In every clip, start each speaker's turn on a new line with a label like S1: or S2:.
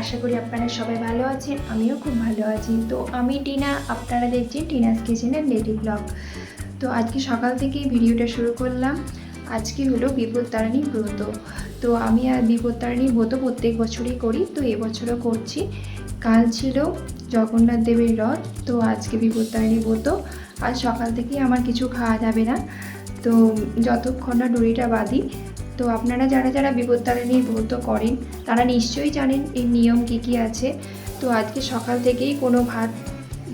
S1: আশা করি আপনারা সবাই ভালো আছেন, আমিও খুব ভালো আছি। তো আমি টিনা, আপনারা দেখছেন টিনাস কিচেনের লেডি ব্লগ। তো আজকে সকাল থেকেই ভিডিওটা শুরু করলাম। আজকে হলো বিপত্তারিণী ব্রত। তো আমি আর বিপত্তারিণী ব্রত প্রত্যেক বছরই করি, তো এবছরও করছি। কাল ছিল জগন্নাথ দেবের রথ, তো আজকে বিপত্তারিণী ব্রত। আজ সকাল থেকেই আমার কিছু খাওয়া যাবে না। তো যতক্ষণ না ডুরিটা বাঁধি তো আপনারা যারা যারা বিপত্তারিণীর ব্রত করেন, তারা নিশ্চয়ই জানেন এই নিয়ম কী কী আছে। তো আজকে সকাল থেকেই কোনো ভাত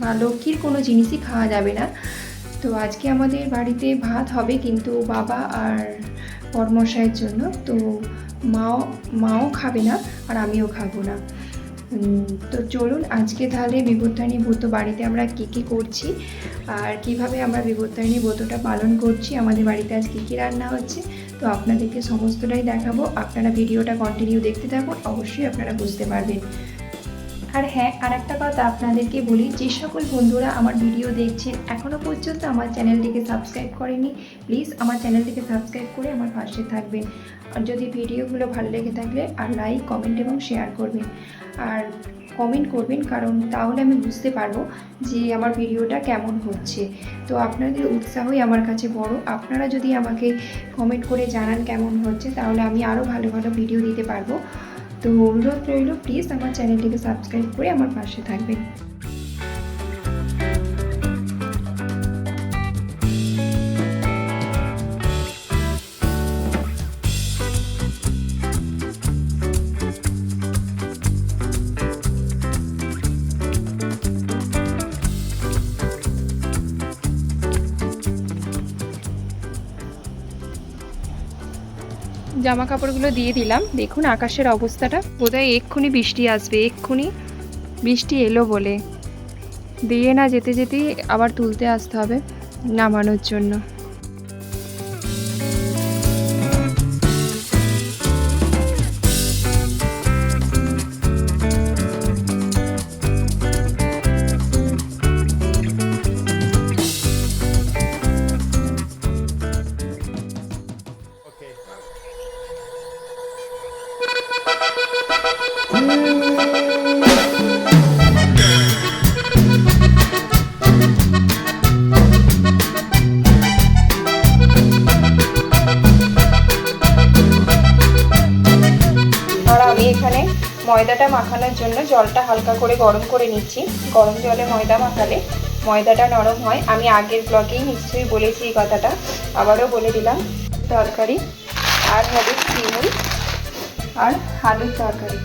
S1: বা লক্ষ্মীর কোনো জিনিসই খাওয়া যাবে না। তো আজকে আমাদের বাড়িতে ভাত হবে কিন্তু বাবা আর পরমশাইয়ের জন্য। তো মাও মাও খাবে না আর আমিও খাব না। তো চলুন আজকে তাহলে বিপত্তারিণী ব্রত বাড়িতে আমরা কী কী করছি আর কীভাবে আমরা বিপত্তারিণী ব্রতটা পালন করছি, আমাদের বাড়িতে আজ কী কী রান্না হচ্ছে তো আপনাদেরকে সমস্তটাই দেখাবো। আপনারা ভিডিওটা কন্টিনিউ দেখতে থাকুন, অবশ্যই আপনারা বুঝতে পারবেন। আর হ্যাঁ আর একটা কথা আপনাদেরকে বলি, যে সকল বন্ধুরা আমার ভিডিও দেখছেন এখনও পর্যন্ত আমার চ্যানেলটিকে সাবস্ক্রাইব করেনি প্লিজ আমার চ্যানেলটিকে সাবস্ক্রাইব করে আমার পাশে থাকবেন। আর যদি ভিডিওগুলো ভালো লেগে থাকলে আর লাইক কমেন্ট এবং শেয়ার করবেন। আর কমেন্ট করবেন, কারণ তাহলে আমি বুঝতে পারব যে আমার ভিডিওটা কেমন হচ্ছে। তো আপনাদের উৎসাহই আমার কাছে বড়। আপনারা যদি আমাকে কমেন্ট করে জানান কেমন হচ্ছে, তাহলে আমি আরও ভালো ভালো ভিডিও দিতে পারব। তো অনুরোধ রইল প্লিজ আমার চ্যানেলটিকে সাবস্ক্রাইব করে আমার পাশে থাকবেন। জামা কাপড়গুলো দিয়ে দিলাম। দেখুন আকাশের অবস্থাটা। বোধহয় এক্ষুনি বৃষ্টি আসবে, এক্ষুনি বৃষ্টি এলো বলে। দিয়ে না যেতে যেতেই আবার তুলতে আসতে হবে নামানোর জন্য। মাখানোর জন্য জলটা হালকা করে গরম করে নিচ্ছি। গরম জলে ময়দা মাখালে ময়দাটা নরম হয়। আমি আগের ব্লগেই নিশ্চয়ই বলেছি এই কথাটা। আবারও বলে দিলাম, তরকারি, আর হবে চিমুই আর আলুর তরকারি।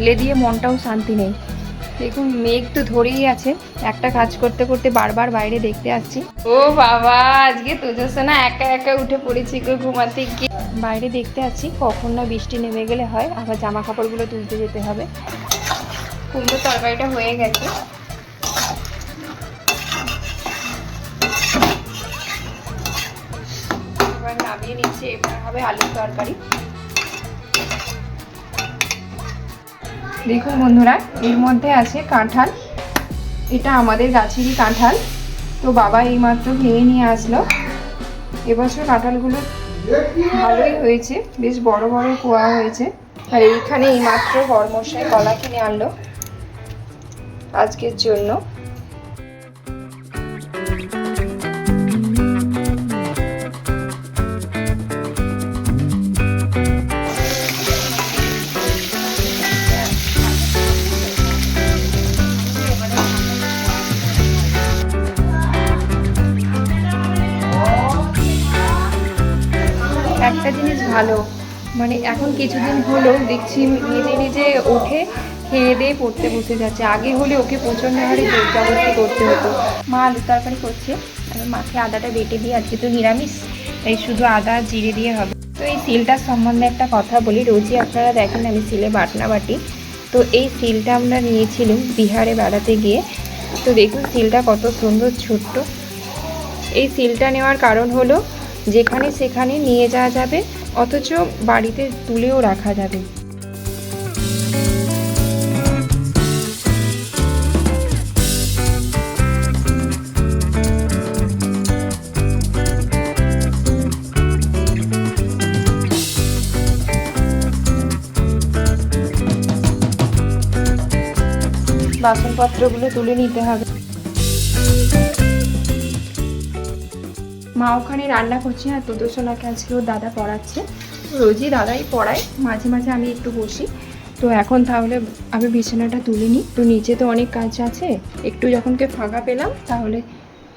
S1: মিলে দিয়ে মনটাও শান্তি নেই। দেখুন, মেঘ তো ধরেই আছে। একটা কাজ করতে করতে বারবার বাইরে দেখতে আসছি। ও বাবা, আজকে তুজসোনা একা একা উঠে পড়েছি গো ঘুমাতে গিয়ে। বাইরে দেখতে আছি কখন না বৃষ্টি নেমে গেলে হয়, আবার জামা কাপড়গুলো তুলতে যেতে হবে। কুমড়ো তরকারিটা হয়ে গেছে। এবার নামিয়ে নিচ্ছি, এবার হবে আলুর তরকারি। দেখুন বন্ধুরা, এর মধ্যে আছে কাঁঠাল। এটা আমাদের গাছেরই কাঁঠাল। তো বাবা এইমাত্র ভেঙে নিয়ে আসলো। এবছর কাঁঠালগুলো ভালোই হয়েছে, বেশ বড় বড় কোয়া হয়েছে। আর এইখানে এইমাত্র বরমশাই কলা কিনে আনলো। আজকের জন্য। ভালো। মানে এখন কিছুদিন হলো দেখছি নিজে নিজে ওঠে, খেয়ে দিয়ে পড়তে বসে যাচ্ছে। আগে হলে ওকে প্রচণ্ড হারে জোর জবরদস্তি করতে হতো। মা আলু তরকারি করছে আমি মাকে আদাটা বেটে দিয়ে, আজকে তো নিরামিষ, তাই শুধু আদা, জিরে দিয়ে হবে। তো এই সিলটার সম্বন্ধে একটা কথা বলি, রোজই আপনারা দেখেন আমি সিলে বাটনা বাটি। তো এই সিলটা আমরা নিয়েছিলাম বিহারে বেড়াতে গিয়ে। তো দেখুন সিলটা কত সুন্দর ছোট্ট। এই সিলটা নেওয়ার কারণ হলো, যেখানে সেখানে নিয়ে যাওয়া যাবে অথচ বাড়িতে তুলেও রাখা যাবে। বাসনপত্রগুলো তুলে নিতে হবে। মা ওখানে রান্না করছে আর তোদোসোনাকে আজকে ওর দাদা পড়াচ্ছে। রোজই দাদাই পড়ায়, মাঝে মাঝে আমি একটু বসি। তো এখন তাহলে আমি বিছানাটা তুলে নিই। তো নিচে তো অনেক কাজ আছে। একটু যখনকে ফাঁকা পেলাম, তাহলে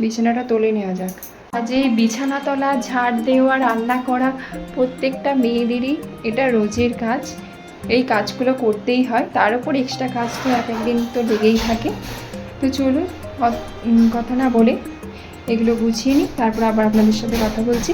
S1: বিছানাটা তুলে নেওয়া যাক। আজ এই বিছানা তোলা ঝাড় দেওয়া, রান্না করা প্রত্যেকটা মেয়েদেরই এটা রোজের কাজ। এই কাজগুলো করতেই হয়। তার উপর এক্সট্রা কাজ তো এক একদিন তো লেগেই থাকে। তো চলুন কথা না বলে এগুলো গুছিয়ে নিই, তারপর আবার আপনাদের সাথে কথা বলছি।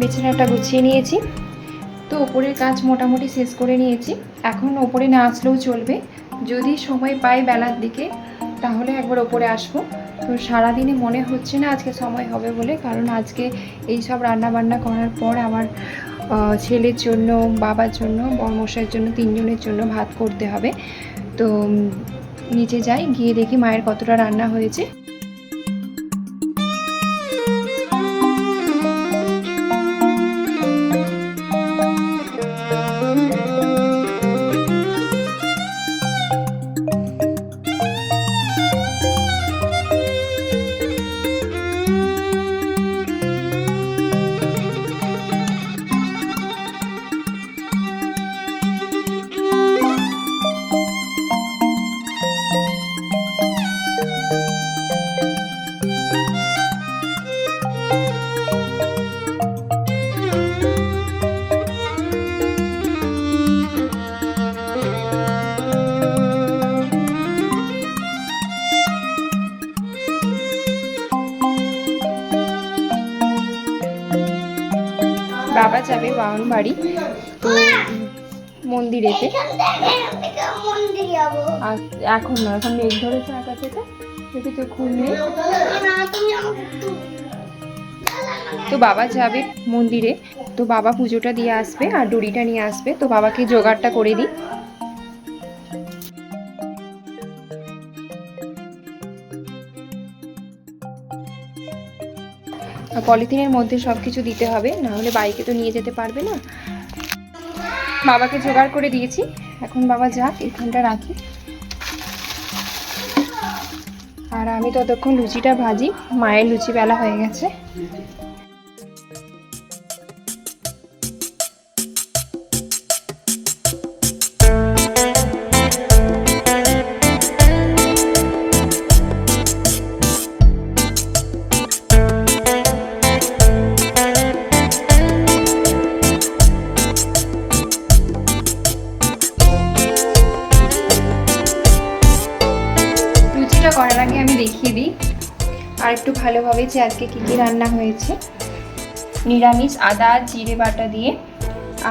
S1: বিছানাটা গুছিয়ে নিয়েছি। তো ওপরের কাজ মোটামুটি শেষ করে নিয়েছি। এখন ওপরে না আসলেও চলবে। যদি সময় পাই বেলার দিকে, তাহলে একবার ওপরে আসব। তো সারাদিনে মনে হচ্ছে না আজকে সময় হবে বলে, কারণ আজকে এই সব রান্না বান্না করার পর আমার ছেলের জন্য, বাবার জন্য বর্মশাইয়ের জন্য, তিনজনের জন্য ভাত করতে হবে। তো নিচে যাই, গিয়ে দেখি মায়ের কতটা রান্না হয়েছে। বাড়ি তো মন্দিরেতে। আর এখন না, এখন মেঘ ধরেছে আকাশেতে, দেখি তো
S2: একটু
S1: তো বাবা যাবে মন্দিরে, তো বাবা পুজোটা দিয়ে আসবে আর ডুরিটা নিয়ে আসবে, তো বাবাকে জোগাড়টা করে দিই। পলিথিনের মধ্যে সব কিছু দিতে হবে না হলে বাইকে তো নিয়ে যেতে পারবে না। বাবাকে জোগাড় করে দিয়েছি, এখন বাবা যাক, এখানটা রাখি। আর আমি ততক্ষণ লুচিটা ভাজি, মায়ের লুচি বেলা হয়ে গেছে। যে আজকে কী কী রান্না হয়েছে? নিরামিষ আদা, জিরে বাটা দিয়ে,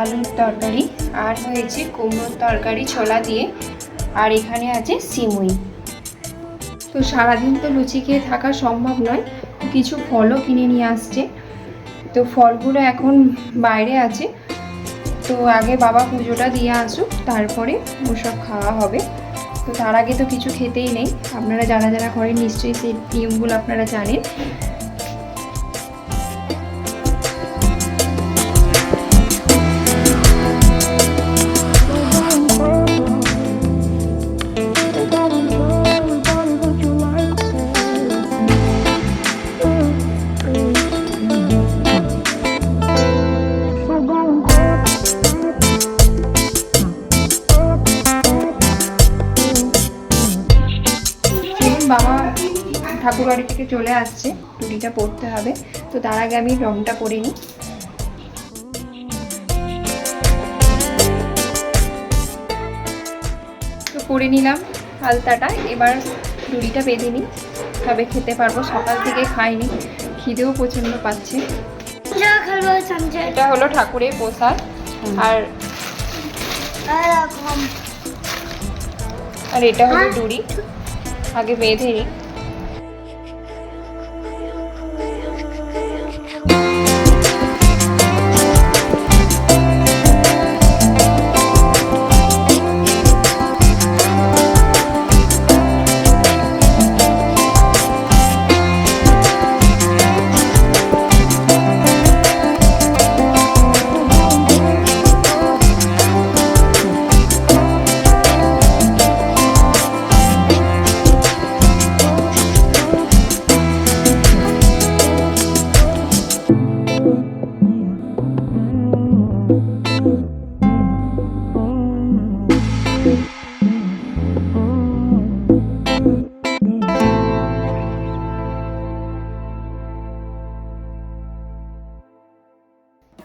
S1: আলুর তরকারি, আর হয়েছে কুমড়োর তরকারি, ছোলা দিয়ে, আর এখানে আছে সিমুই। তো সারাদিন তো লুচি খেয়ে থাকা সম্ভব নয়, কিছু ফলও কিনে নিয়ে আসছে। তো ফলগুলো এখন বাইরে আছে। তো আগে বাবা পুজোটা দিয়ে আসুক, তারপরে ওসব খাওয়া হবে। তো তার আগে তো কিছু খেতেই নেই। আপনারা যারা যারা করেন নিশ্চয়ই সেই নিয়মগুলো আপনারা জানেন। চলে আসছে টুটিটা পড়তে হবে। তো তার আগে আমি রংটা করে নিই। তো করে নিলাম হালতাটা এবার রুটিটা বেঁধে নিই। তবে খেতে পারব সকাল থেকে খাইনি। খিদেও প্রচণ্ড পাচ্ছে। এটা হলো ঠাকুরের প্রসাদ। আর আর এটা হলো ডুরি আগে বেঁধে নিই।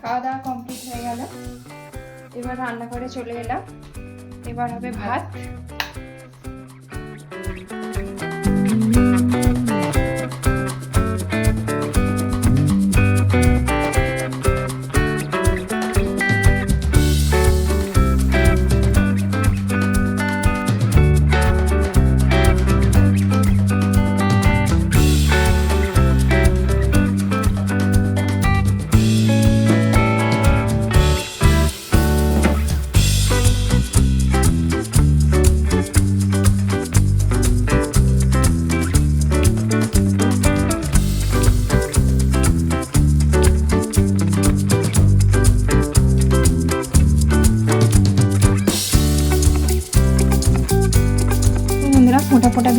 S1: খাওয়া দাওয়া কমপ্লিট হয়ে গেল। এবার রান্নাঘরে চলে এলাম। এবার হবে ভাত।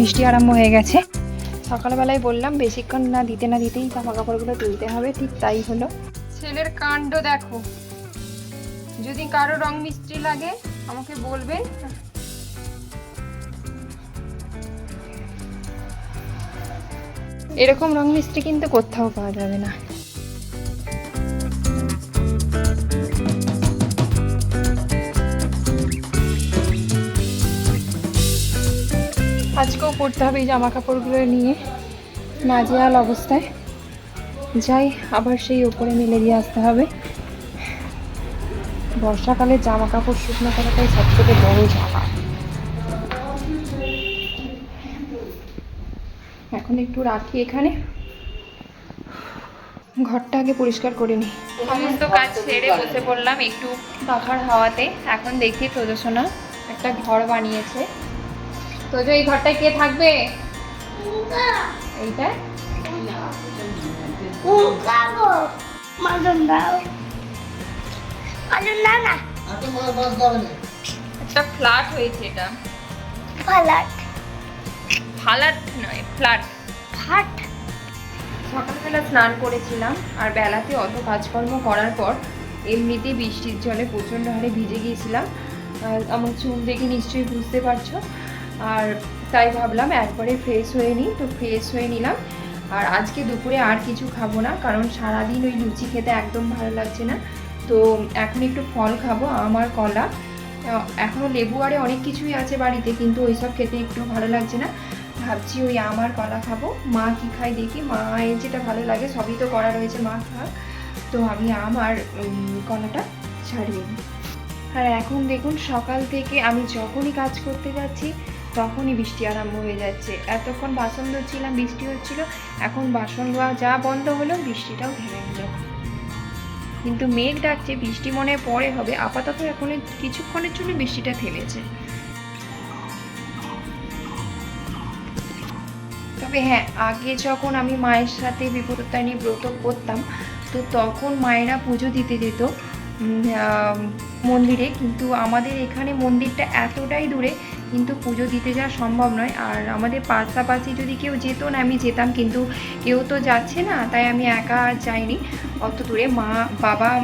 S1: বৃষ্টি আরম্ভ হয়ে গেছে। সকালবেলায় বললাম বেশিক্ষণ না দিতে না দিতেই জামা কাপড়গুলো তুলতে হবে ঠিক তাই হলো। ছেলের কাণ্ড দেখো। যদি কারও রং মিস্ত্রি লাগে আমাকে বলবে। এরকম রং মিস্ত্রি কিন্তু কোথাও পাওয়া যাবে না। আজকেও পড়তে হবে এই জামা কাপড়গুলো নিয়ে নাজেহাল অবস্থায়। যাই, আবার সেই ওপরে মেলে দিয়ে আসতে হবে। বর্ষাকালে জামা কাপড় শুকনো করাটাই সব থেকে বড় ঝামা এখন একটু রাখি এখানে। ঘরটা আগে পরিষ্কার করে নিই। সমস্ত কাজ ছেড়ে বসে পড়লাম একটু পাখার হাওয়াতে। এখন দেখি প্রদর্শনা। একটা ঘর বানিয়েছে। তো যে এই ঘরটায় কে থাকবে? এইটা? একটা ফ্ল্যাট হয়েছে এটা।
S2: ফালাট
S1: ফ্ল্যাট নয় ফ্ল্যাট। সকালবেলা স্নান করেছিলাম আর বেলাতে অত কাজকর্ম করার পর এমনিতেই বৃষ্টির জলে প্রচণ্ড হারে ভিজে গিয়েছিলাম। আমার চুল দেখে নিশ্চয়ই বুঝতে পারছ। আর তাই ভাবলাম একবারে ফ্রেশ হয়ে নিই, তো ফ্রেশ হয়ে নিলাম। আর আজকে দুপুরে আর কিছু খাব না, কারণ সারাদিন ওই লুচি খেতে একদম ভালো লাগছে না। তো এখন একটু ফল খাব আমার কলা। এখনও লেবু আরে অনেক কিছুই আছে বাড়িতে, কিন্তু ওইসব খেতে একটু ভালো লাগছে না। ভাবছি ওই আমার কলা খাব। মা কি খাই দেখি? মায়ের যেটা ভালো লাগে সবই তো করা রয়েছে, মা খাক। তো আমি আমার কলাটা ছাড়িয়ে নিই। আর এখন দেখুন সকাল থেকে আমি যখনই কাজ করতে যাচ্ছি তখনই বৃষ্টি আরম্ভ হয়ে যাচ্ছে। এতক্ষণ বাসন ধুচ্ছিলাম, বৃষ্টি হচ্ছিল। এখন বাসন ধোয়া যা বন্ধ হলো, বৃষ্টিটাও থেমে গেল কিন্তু মেঘ ডাকছে, বৃষ্টি মনে পরে হবে। আপাতত এখন কিছুক্ষণের জন্য বৃষ্টিটা থেমেছে। তবে হ্যাঁ আগে যখন আমি মায়ের সাথে বিপদতারিণী ব্রত করতাম, তো তখন মায়েরা পুজো দিতে যেত মন্দিরে। কিন্তু আমাদের এখানে মন্দিরটা এতটাই দূরে কিন্তু পুজো দিতে যাওয়া সম্ভব নয়। আর আমাদের পাশাপাশি যদি কেউ যেত না, আমি যেতাম, কিন্তু কেউ তো যাচ্ছে না, তাই আমি একা আর যাইনি। অত দূরে মা, বাবা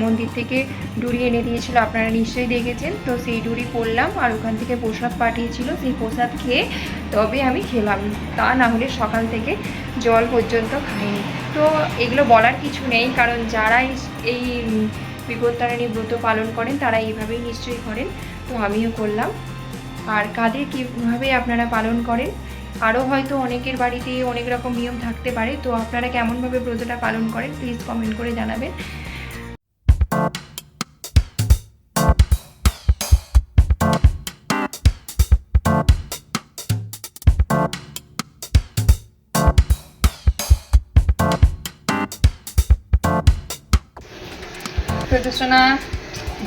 S1: মন্দির থেকে ডুরি এনে দিয়েছিল, আপনারা নিশ্চয়ই দেখেছেন। তো সেই ডুরি পড়লাম আর ওখান থেকে প্রসাদ পাঠিয়েছিল, সেই প্রসাদ খেয়ে তবে আমি খেলাম। তা না হলে সকাল থেকে জল পর্যন্ত খাইনি। তো এগুলো বলার কিছু নেই, কারণ যারা এই- বিপত্তারিণী ব্রত পালন করেন, তারা এইভাবেই নিশ্চয়ই করেন। তো আমিও করলাম। আর কাদের কীভাবে আপনারা পালন করেন? আরও হয়তো অনেকের বাড়িতে অনেক রকম নিয়ম থাকতে পারে, তো আপনারা কেমনভাবে ব্রতটা পালন করেন প্লিজ কমেন্ট করে জানাবেন।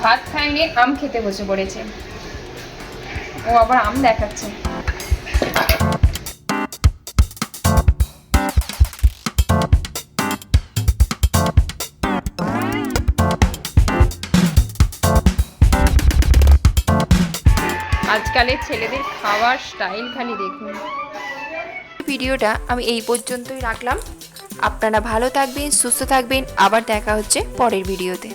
S1: ভাত খায়নি আম খেতে বসে পড়েছে। ও আবার আম দেখাচ্ছে। আজকালের ছেলেদের খাওয়ার স্টাইল খালি দেখুন। ভিডিওটা আমি এই পর্যন্তই রাখলাম। আপনারা ভালো থাকবেন, সুস্থ থাকবেন। আবার দেখা হচ্ছে পরের ভিডিওতে।